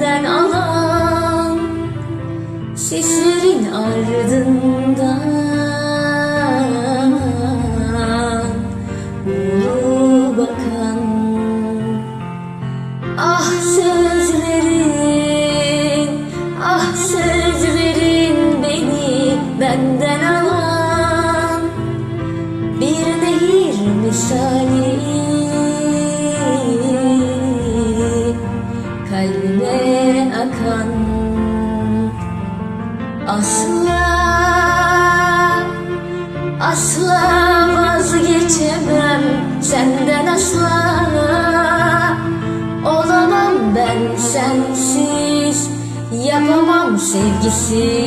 benden alan Seslerin ardından asla vazgeçemem. Senden asla olamam ben sensiz. Yapamam sevgisiz.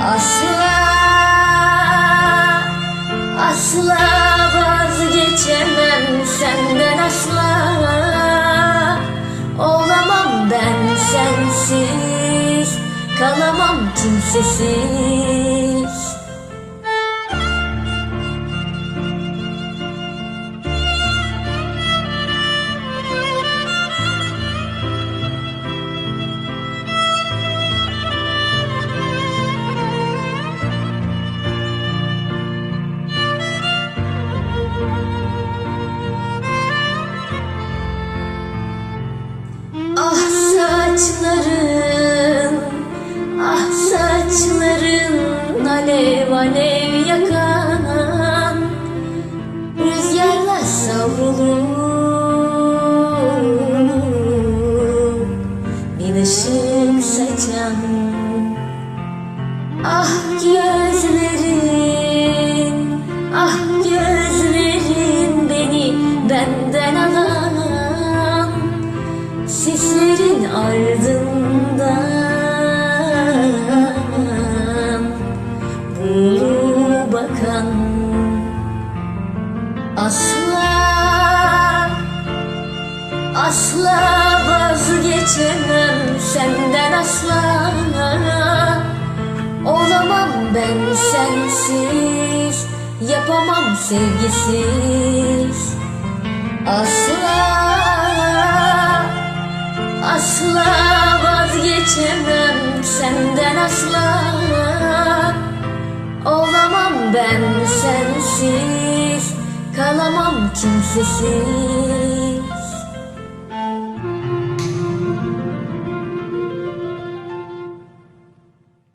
Asla asla vazgeçemem. Senden asla olamam ben sensiz. Kalamam kimsesiz saçların, ah saçların alev alev Asla vazgeçemem senden asla. Olamam ben sensiz Yapamam sevgisiz. Asla Asla vazgeçemem senden asla. Olamam ben sensiz Kalamam kimsesiz